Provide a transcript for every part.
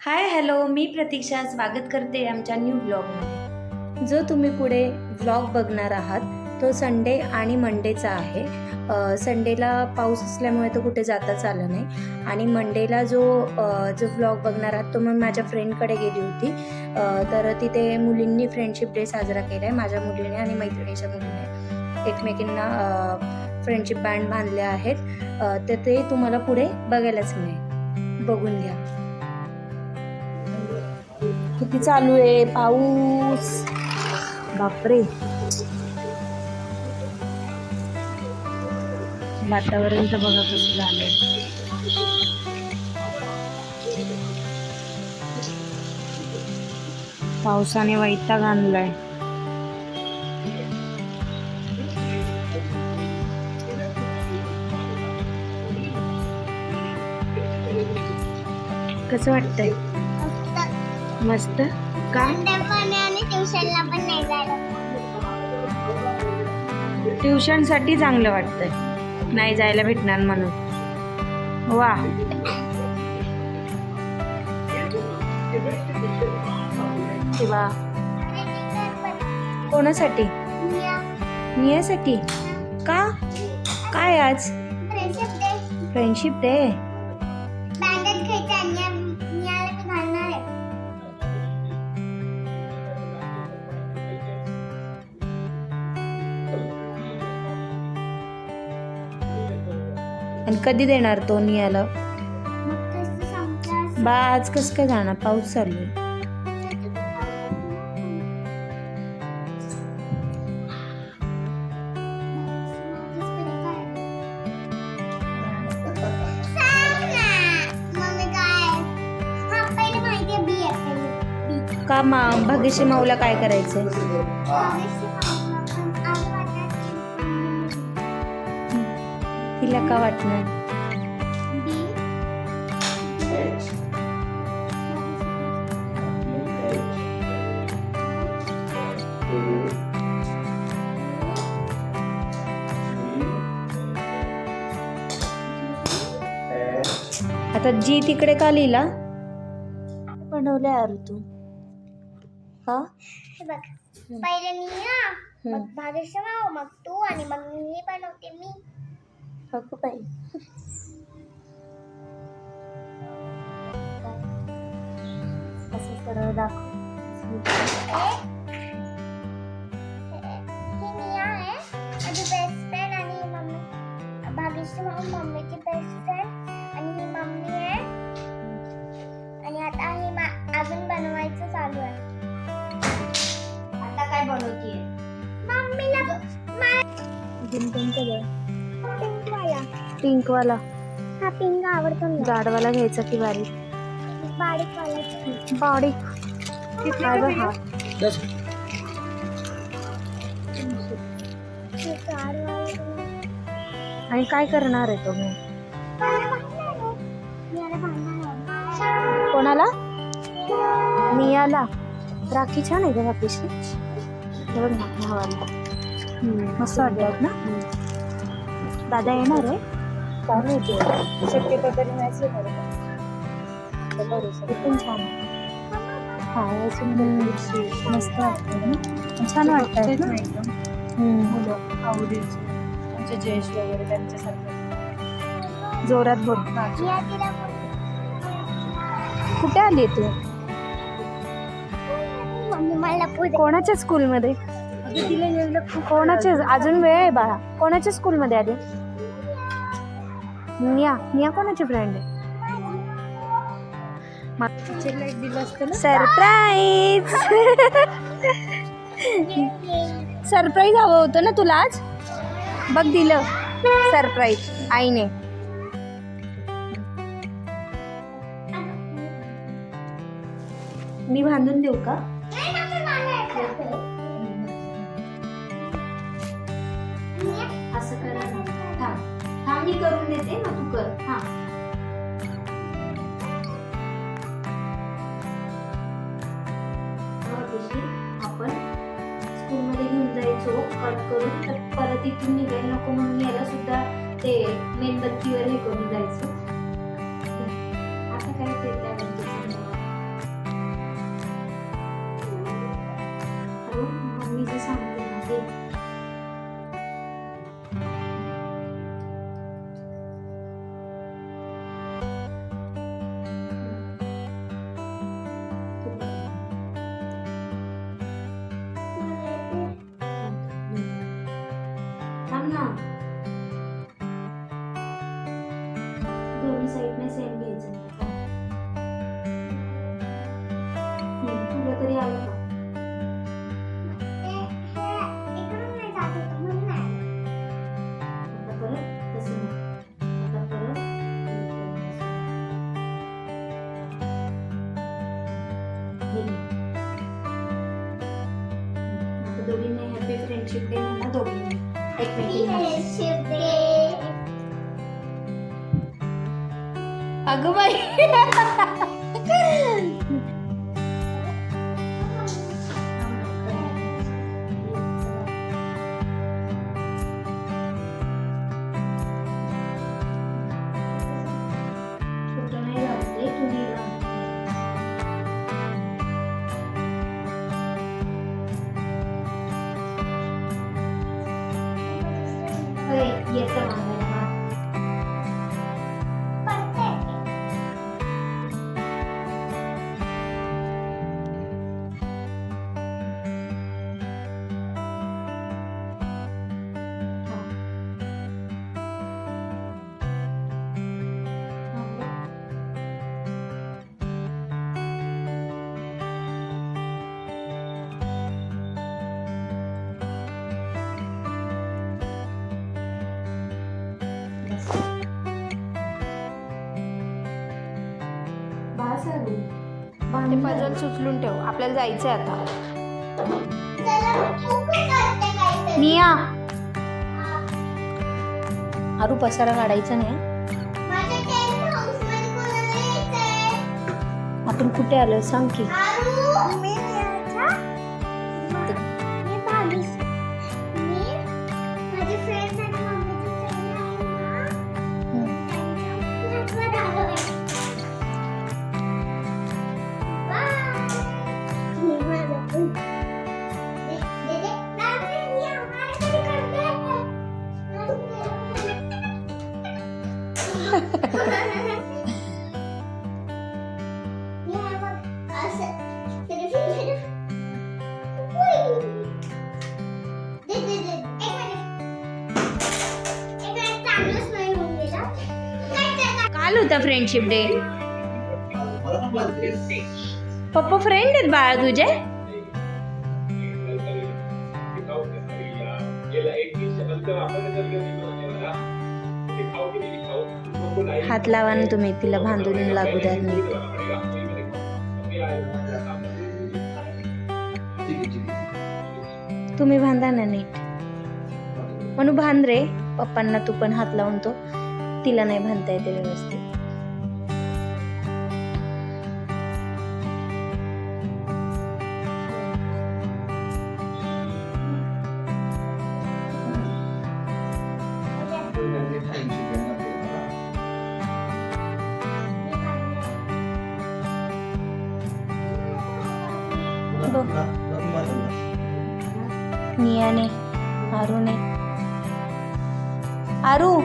Hi hello मी प्रतीक्षा. स्वागत करते आमच्या न्यू ब्लॉगमध्ये जो तुम्ही पुढे ब्लॉग बघणार आहात तो संडे आणि मंडेचा आहे. संडेला पाऊस असल्यामुळे तो कुठे जाताच आला नाही. आणि मंडेला जो जो ब्लॉग बघणार आहात तो मी माझ्या फ्रेंडकडे गेली होती. तर तिथे मुलींनी फ्रेंडशिप डे साजरा केला आहे माझ्या मुलीने आणि मैत्रिणीच्या मुलीने. एकमेकींना फ्रेंडशिप बँड बांधले आहेत. तर ते तुम्हाला पुढे बघायलाच मिळेल. बघून घ्या. किती चालू आहे? पाऊस. बापरे. वातावरण तर बघा कसं झालंय. पावसाने वैताग आणलाय. कसं वाटतंय? मस्त. का? ट्युशनला पण नाही जायला. ट्युशनसाठी चांगलं वाटतंय. नाही जायला भेटणार म्हणून. वा. वा. कोणासाठी? मियासाठी का? काय आज? फ्रेंडशिप डे फ्रेंडशिप डे आणि कधी देणार तो नियाला? बा आज कसं काय जाणार? पाऊस चालू आहे. हा का मा भाग्यश्री माऊला काय करायचंय? तिला का वाटणार? आता जी तिकडे का लिहिला? बनवलंय अरू तू हा बघ पहिले मी हा मग. भाग्यश्री मग तू आणि मग मी बनवते मी. अगं बाई. असं सरळ दाखव. ही ही भाग्यश्री माव मम्मीची बेस्ट फ्रेंड आणि ही मम्मी आहे आणि आता ही मा- अजून बनवायचं चालू आहे आता काय बनवतीये? मम्मीला कोणतं पिंक वाला पिंक वाला हा पिंक आवडतो मला. जाडवाला घ्यायचा की बारीक? बारीक वाला. बारीक. काय हा आणि काय करणार आहे तो मग? कोणाला? मियाला. राखी छान आहे का राखीशी हे बघ ना भावाला मस्त वाटतात ना? दादा येणार आहे? काय माहिती शक्यतो तरी ते पण छान. हा सुंदर मस्त वाटतं छान वाटतं ना? हम्म. आवडीचे. जयेश वगैरे त्यांच्यासारखं. जोरात बोल. कुठे आली तू? कोणाच्या स्कूलमध्ये कोणाचे अजून वेळ आहे बाळा? कोणाच्या स्कूलमध्ये आली? निया निया कोणाची फ्रेंड आहे? सरप्राईज सरप्राईज हवं होतं ना तुला आज? बघ दिलं. सरप्राईज आईने. मी बांधून देऊ का? मी करून देते ना तू कर. हा. आपण स्कूल मध्ये घेऊन जायचो कट करून तर परत इथून निघायला नको म्हणून यायला सुद्धा ते मेणबत्तीवर हे करून जायचं. असं काय ते त्या मम्मीचं सांग. अगं बाई. छोटं नाही लावते येतं. आली. ते पजल सुचलून ठेव. आपल्याला जायचंय आता. निया आरू पसारा काढायचा नाही हं? आपण कुठे आलो सांग की. काल होता फ्रेंडशिप डे पप्पा फ्रेंड आहेत बाळा तुझे? हात लावा ना तुम्ही तिला बांधून लागू द्या. तुम्ही बांधा ना नीट. म्हणू बांध रे पप्पांना तू पण हात लावून तो. तिला नाही बांधता येते व्यवस्थित. नियाने आरूने. आरू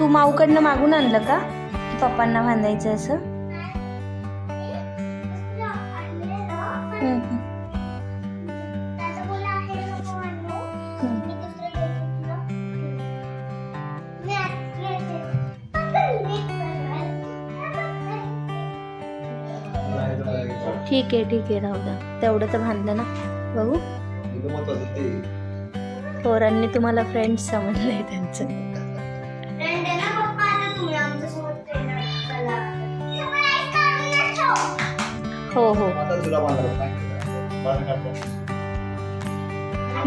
तू माऊकडनं मागून आणलं का? की पप्पांना बांधायचं असं? ठीक आहे ठीक आहे. राहू द्या. तेवढं तर बांधलं ना. बघू. पोरांनी तुम्हाला फ्रेंड्स समजलंय त्यांचं. हो हो.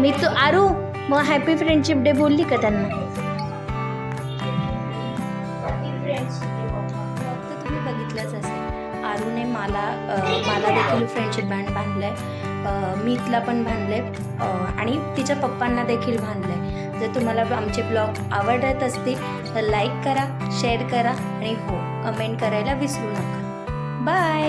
मी तू आरू मग हॅपी फ्रेंडशिप डे बोलली का त्यांना? तर तुम्ही बघितलंच असेल. आरूने मला मला देखील फ्रेंडशिप बँड बांधलं आहे मीतला पण बांधलं आहे आणि तिच्या पप्पांना देखील बांधलं आहे जर तुम्हाला आमचे ब्लॉग आवडत असतील तर लाईक करा शेअर करा आणि हो कमेंट करायला विसरू नका. बाय